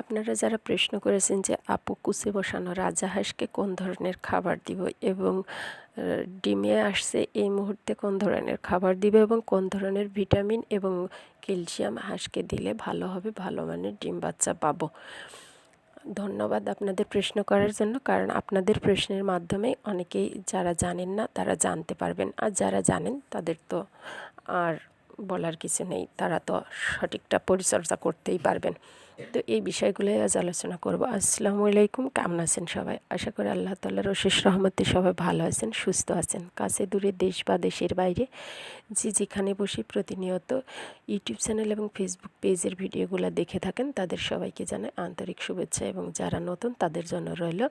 আপনারা যারা প্রশ্ন করেছেন যে আপু কুচে বসানো রাজাহাঁসকে কোন ধরনের খাবার দিব এবং ডিমে আসছে এই মুহূর্তে কোন ধরনের খাবার দিবে এবং কোন ধরনের ভিটামিন এবং ক্যালসিয়াম হাঁসকে দিলে ভালো হবে, ভালো মানের ডিম বাচ্চা পাবো? ধন্যবাদ আপনাদের প্রশ্ন করার জন্য, কারণ আপনাদের প্রশ্নের মাধ্যমে অনেকেই যারা জানেন না তারা জানতে পারবেন, আর যারা জানেন তাদের তো আর বলার কিছু নেই, তারা তো সঠিকটা পরিচর্যা করতেই পারবেন। তো এই বিষয়গুলো আজ আলোচনা করব। আসসালামু আলাইকুম, কেমন আছেন সবাই? আশা করি আল্লাহ তাল্লাহর অশেষ রহমতে সবাই ভালো আছেন, সুস্থ আছেন। কাছে দূরে দেশ বা দেশের বাইরে যে যেখানে বসে প্রতিনিয়ত ইউটিউব চ্যানেল এবং ফেসবুক পেজের ভিডিওগুলো দেখে থাকেন, তাদের সবাইকে জানাই আন্তরিক শুভেচ্ছা এবং যারা নতুন, তাদের জন্য রইল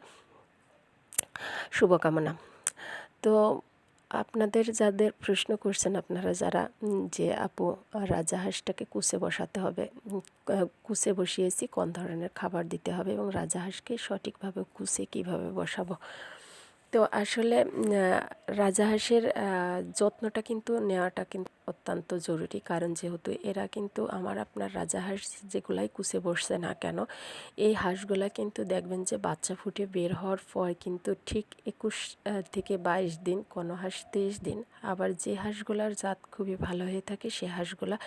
শুভকামনা। তো আপনাদের যাদের প্রশ্ন করছেন আপনারা যারা যে আপু রাজাহাঁসটাকে কুচে বসাতে হবে কুসে কুচে বসিয়েছি, কোন ধরনের খাবার দিতে হবে এবং রাজাহাঁসকে সঠিকভাবে কুচে কীভাবে বসাবো। তো আসলে রাজাহাঁসের যত্নটা কিন্তু, নেওয়াটা কিন্তু অত্যন্ত জরুরি। কারণ যেহেতু এরা কিন্তু আমার আপনার রাজা হাঁস যেগুলাই কুচে বসছে না কেন, এই হাঁসগুলা কিন্তু দেখবেন যে বাচ্চা ফুটে বের হওয়ার পর কিন্তু ঠিক একুশ থেকে বাইশ দিন, কোনো হাঁস তেইশ দিন, আবার যে হাঁসগুলার জাত খুবই ভালো হয়ে থাকে সে হাঁসগুলা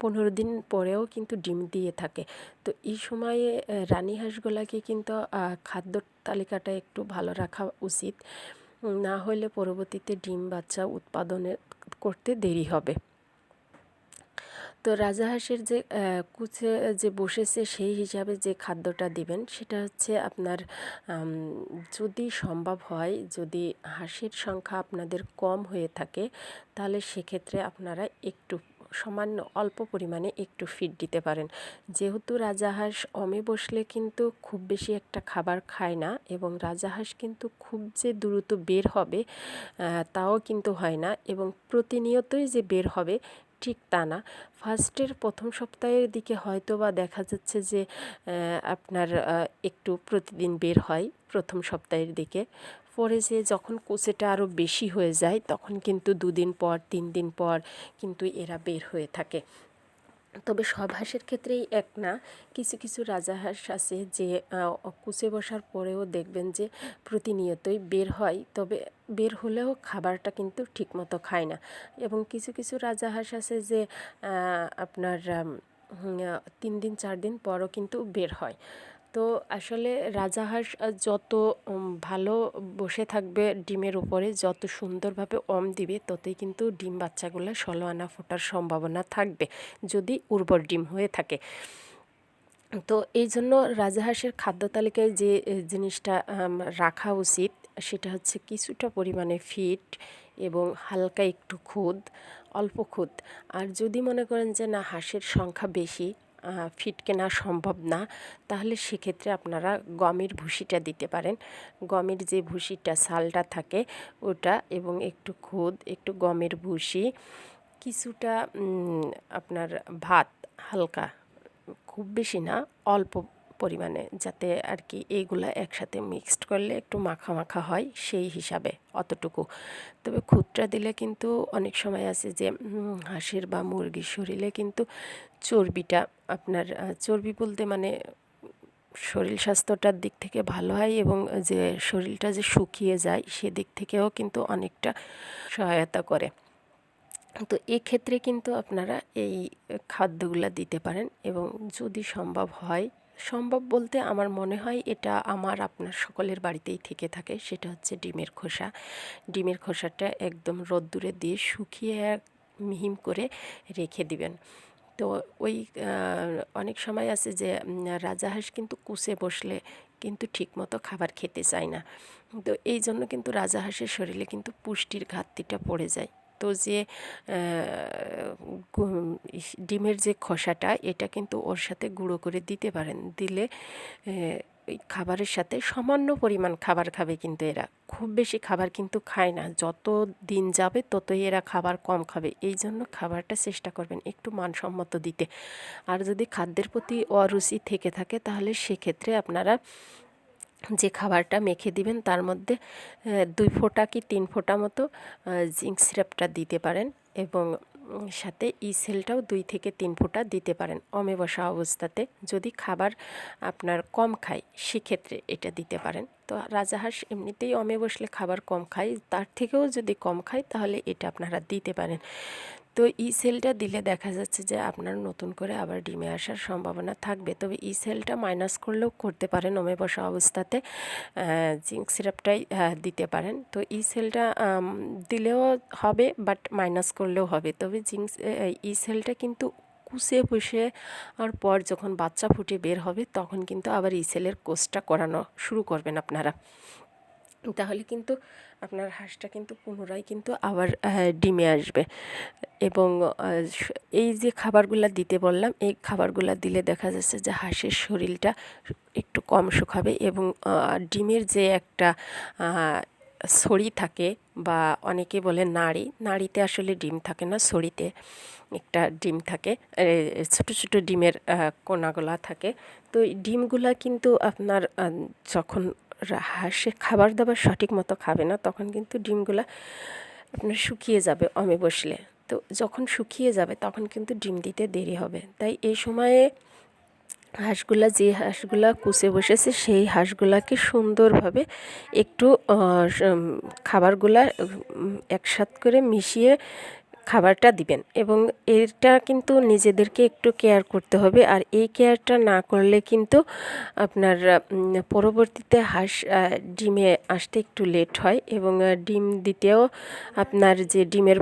পনেরো দিন পরেও কিন্তু ডিম দিয়ে থাকে। তো এই সময়ে রানী হাঁসগুলাকে কিন্তু খাদ্য তালিকাটা একটু ভালো রাখা উচিত। না হলে পরবর্তীতে ডিম, বাচ্চা উৎপাদনে করতে দেরি হবে। তো রাজাহাঁসের যে কুচে, যে বসেছে সেই হিসাবে যে খাদ্যটা দিবেন, সেটা হচ্ছে আপনার যদি সম্ভব হয়, যদি হাঁসের সংখ্যা আপনাদের কম হয়ে থাকে, তাহলে সেক্ষেত্রে আপনারা একটু সামান্য অল্প পরিমাণে একটু ফিড দিতে পারেন। যেহেতু রাজাহাঁস অমে বসলে কিন্তু খুব বেশি একটা খাবার খায় না এবং রাজাহাঁস কিন্তু খুব যে দ্রুত বের হবে তাও কিন্তু হয় না এবং প্রতিনিয়তই যে বের হবে ঠিক তা না। ফার্স্টের প্রথম সপ্তাহের দিকে হয়তো বা দেখা যাচ্ছে যে আপনার একটু প্রতিদিন বের হয় প্রথম সপ্তাহের দিকে। পরে যে যখন কুচেটা আরও বেশি হয়ে যায়, তখন কিন্তু দুদিন পর তিন দিন পর কিন্তু এরা বের হয়ে থাকে। তবে সব হাঁসের ক্ষেত্রেই এক না, কিছু কিছু রাজাহাঁস আছে যে কুচে বসার পরেও দেখবেন যে প্রতিনিয়তই বের হয়, তবে বের হলেও খাবারটা কিন্তু ঠিকমতো খায় না। এবং কিছু কিছু রাজাহাঁস আছে যে আপনার তিন দিন চার দিন পরও কিন্তু বের হয়। তো আসলে রাজাহাঁস যত ভালো বসে থাকবে ডিমের উপরে, যত সুন্দরভাবে অম দিবে, ততই কিন্তু ডিম বাচ্চাগুলো ষোলো আনা ফোটার সম্ভাবনা থাকবে, যদি উর্বর ডিম হয়ে থাকে। তো এই জন্য রাজাহাঁসের খাদ্য তালিকায় যে জিনিসটা রাখা উচিত, সেটা হচ্ছে কিছুটা পরিমাণে ফিট এবং হালকা একটু খুদ, অল্প খুদ। আর যদি মনে করেন যে না, হাঁসের সংখ্যা বেশি ফিট কেনা সম্ভব না, তাহলে সেক্ষেত্রে আপনারা গমের ভুসিটা দিতে পারেন। গমের যে ভুসিটা সালটা থাকে ওটা এবং একটু খুদ, একটু গমের ভুসি, কিছুটা আপনার ভাত, হালকা, খুব বেশি না, অল্প পরিমাণে যাতে আর কি এইগুলা একসাথে মিক্সড করলে একটু মাখা মাখা হয় সেই হিসাবে অতটুকু। তবে খুদটা দিলে কিন্তু অনেক সময় আছে যে হাঁসের বা মুরগির শরীরে কিন্তু চর্বিটা আপনার চর্বি বলতে মানে শরীর স্বাস্থ্যটার দিক থেকে ভালো হয় এবং যে শরীরটা যে শুকিয়ে যায় সেদিক থেকেও কিন্তু অনেকটা সহায়তা করে। তো এক্ষেত্রে কিন্তু আপনারা এই খাদ্যগুলো দিতে পারেন এবং যদি সম্ভব হয় সম্ভব বলতে আমার মনে হয় এটা আমার আপনার সকলের বাড়িতেই থেকে থাকে। সেটা হচ্ছে ডিমের খোসা। ডিমের খোসাটা একদম রোদ্দুরে দিয়ে শুকিয়ে মিহিম করে রেখে দিবেন। তো ওই অনেক সময় আছে যে রাজাহাঁস কিন্তু কুচে বসলে কিন্তু ঠিকমতো খাবার খেতে চায় না। তো এই জন্য কিন্তু রাজাহাঁসের শরীরে কিন্তু পুষ্টির ঘাটতিটা পড়ে যায়। তো যে ডিমের যে খোসাটা, এটা কিন্তু ওর সাথে গুঁড়ো করে দিতে পারেন। দিলে খাবারের সাথে সামান্য পরিমাণ খাবার খাবে কিন্তু এরা। খুব বেশি খাবার কিন্তু খায় না। যত দিন যাবে, ততই এরা খাবার কম খাবে। এই জন্য খাবারটা চেষ্টা করবেন একটু মানসম্মত দিতে। আর যদি খাদ্যের প্রতি অরুচি থেকে থাকে, তাহলে সেক্ষেত্রে আপনারা যে খাবারটা মেখে দিবেন, তার মধ্যে দুই ফোঁটা কি তিন ফোঁটা মতো জিঙ্ক সিরাপটা দিতে পারেন এবং সাথে ই সেলটাও দুই থেকে তিন ফোঁটা দিতে পারেন অমেবসা অবস্থাতে। যদি খাবার আপনার কম খায়, সেক্ষেত্রে এটা দিতে পারেন। তো রাজাহাঁস এমনিতেই অমে বসলে খাবার কম খায়, তার থেকেও যদি কম খায় তাহলে এটা আপনারা দিতে পারেন। তো ই সেলটা দিলে দেখা যাচ্ছে যে আপনার নতুন করে আবার ডিমে আসার সম্ভাবনা থাকবে। তবে ই সেলটা মাইনাস করলেও করতে পারেন ওমে বসা অবস্থাতে জিঙ্ক সিরাপটাই দিতে পারেন। তো ই সেলটা দিলেও হবে, বাট মাইনাস করলেও হবে। তবে জিঙ্ক ই সেলটা কিন্তু কুসে বসে আর পর যখন বাচ্চা ফুটে বের হবে, তখন কিন্তু আবার ই সেলের করানো শুরু করবেন আপনারা। তাহলে কিন্তু আপনার হাঁসটা কিন্তু পুনরায় কিন্তু আবার ডিমে আসবে। এবং এই যে খাবারগুলো দিতে বললাম, এই খাবারগুলো দিলে দেখা যাচ্ছে যে হাঁসের শরীরটা একটু কম শুকাবে এবং ডিমের যে একটা ছড়ি থাকে বা অনেকে বলে নাড়ি। নাড়িতে আসলে ডিম থাকে না ছড়িতে একটা ডিম থাকে। ছোট ছোট ডিমের কোনাগুলা থাকে। তো এই ডিমগুলা কিন্তু আপনার যখন হাঁসে খাবার দাবার সঠিক মতো খাবে না, তখন কিন্তু ডিমগুলা আপনার শুকিয়ে যাবে অমে বসলে। তো যখন শুকিয়ে যাবে, তখন কিন্তু ডিম দিতে দেরি হবে। তাই এই সময়ে হাঁসগুলা যে হাঁসগুলা কুচে বসেছে, সেই হাঁসগুলাকে সুন্দরভাবে একটু খাবারগুলা একসাথ করে মিশিয়ে খাবারটা দিবেন। এবং এটা কিন্তু নিজেদেরকে একটু কেয়ার করতে হবে। আর এই কেয়ারটা না করলে কিন্তু আপনার পরবর্তীতে হাঁস ডিমে আসতে একটু লেট হয় এবং ডিম দিতেও আপনার যে ডিমের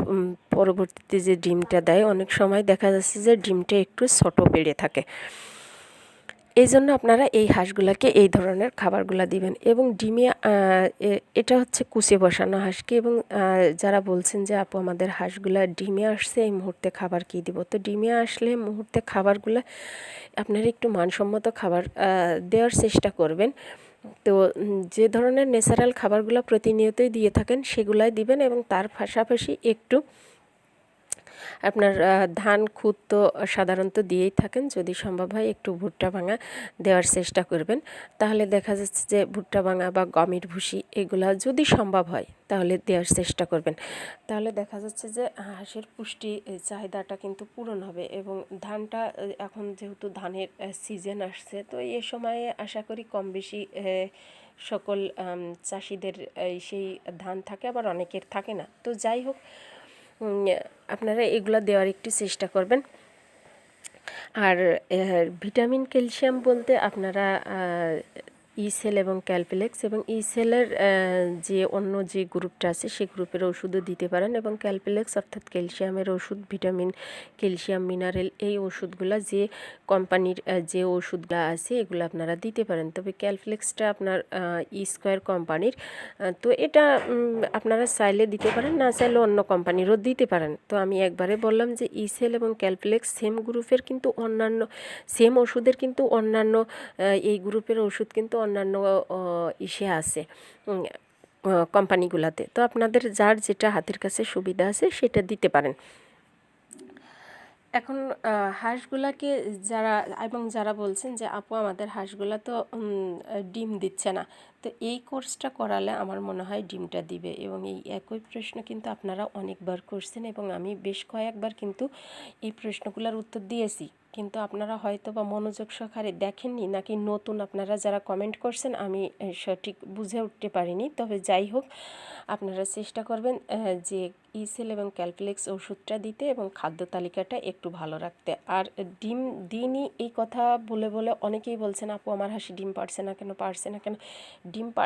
পরবর্তীতে যে ডিমটা দেয়, অনেক সময় দেখা যাচ্ছে যে ডিমটা একটু ছোটো বেড়ে থাকে। এই জন্য আপনারা এই হাঁসগুলাকে, এই ধরনের খাবারগুলো দিবেন। এবং ডিমে এটা হচ্ছে কুচে বসানো হাঁসকে এবং যারা বলছেন যে, আপু, আমাদের হাঁসগুলা ডিমে আসছে, এই মুহূর্তে খাবার কী দিব? তো ডিমে আসলে মুহূর্তে খাবারগুলো আপনারা একটু মানসম্মত খাবার দেওয়ার চেষ্টা করবেন। তো যে ধরনের ন্যাচারাল খাবারগুলো প্রতিনিয়তই দিয়ে থাকেন, সেগুলাই দিবেন এবং তার পাশাপাশি একটু আপনার ধান, খুদ তো সাধারণত দিয়েই থাকেন। যদি সম্ভব হয় একটু ভুট্টা ভাঙা দেওয়ার চেষ্টা করবেন। তাহলে দেখা যাচ্ছে যে ভুট্টা ভাঙা বা গমের ভুসি এগুলা যদি সম্ভব হয়, তাহলে দেওয়ার চেষ্টা করবেন। তাহলে দেখা যাচ্ছে যে হাঁসের পুষ্টি চাহিদাটা কিন্তু পূরণ হবে এবং ধানটা এখন যেহেতু ধানের সিজন আসছে, তো এ সময়ে আশা করি কম বেশি সকল চাষিদের সেই ধান থাকে, আবার অনেকের থাকে না। তো যাই হোক আপনারা এগুলো দেওয়ার একটু চেষ্টা করবেন। আর ভিটামিন ক্যালসিয়াম বলতে আপনারা ইসেল এবং ক্যালপিলেক্স এবং ইসেলের যে অন্য যে গ্রুপটা আছে সেই গ্রুপের ওষুধও দিতে পারেন এবং ক্যালপিলেক্স অর্থাৎ ক্যালসিয়ামের ওষুধ, ভিটামিন, ক্যালসিয়াম, মিনারেল এই ওষুধগুলো যে কোম্পানির যে ওষুধগুলো আছে, এগুলো আপনারা দিতে পারেন। তবে ক্যালপিলেক্সটা আপনার ই স্কোয়ার কোম্পানির তো এটা আপনারা চাইলে দিতে পারেন, না চাইলে অন্য কোম্পানিরও দিতে পারেন। তো আমি একবারে বললাম যে ইসেল এবং ক্যালপিলেক্স সেম গ্রুপের কিন্তু অন্যান্য সেম ওষুধের কিন্তু অন্যান্য এই গ্রুপের ওষুধ কিন্তু অন্যান্য ইসে আছে কোম্পানিগুলোতে। তো আপনাদের যার যেটা হাতের কাছে সুবিধা আছে সেটা দিতে পারেন। এখন হাঁসগুলাকে যারা, এবং যারা বলছেন যে, আপু, আমাদের হাঁসগুলা তো ডিম দিচ্ছে না। তো এই কোর্সটা করালে আমার মনে হয় ডিমটা দিবে। এবং এই একই প্রশ্ন কিন্তু আপনারা অনেকবার করছেন এবং আমি বেশ কয়েকবার কিন্তু এই প্রশ্নগুলোর উত্তর দিয়েছি। কিন্তু আপনারা হয়তো বা মনোযোগ সহকারে দেখেননি নাকি নতুন আপনারা যারা কমেন্ট করছেন, আমি সঠিক বুঝে উঠতে পারিনি। তবে যাই হোক, আপনারা চেষ্টা করবেন যে ইসেল এবং ক্যালপ্লেক্স ওষুধটা দিতে এবং খাদ্য তালিকাটা একটু ভালো রাখতে। আর ডিম দিনই এই কথা বলে বলে অনেকেই বলছেন, আপু, আমার হাসি ডিম পারছে না কেন? পারছে না কেন? ডিম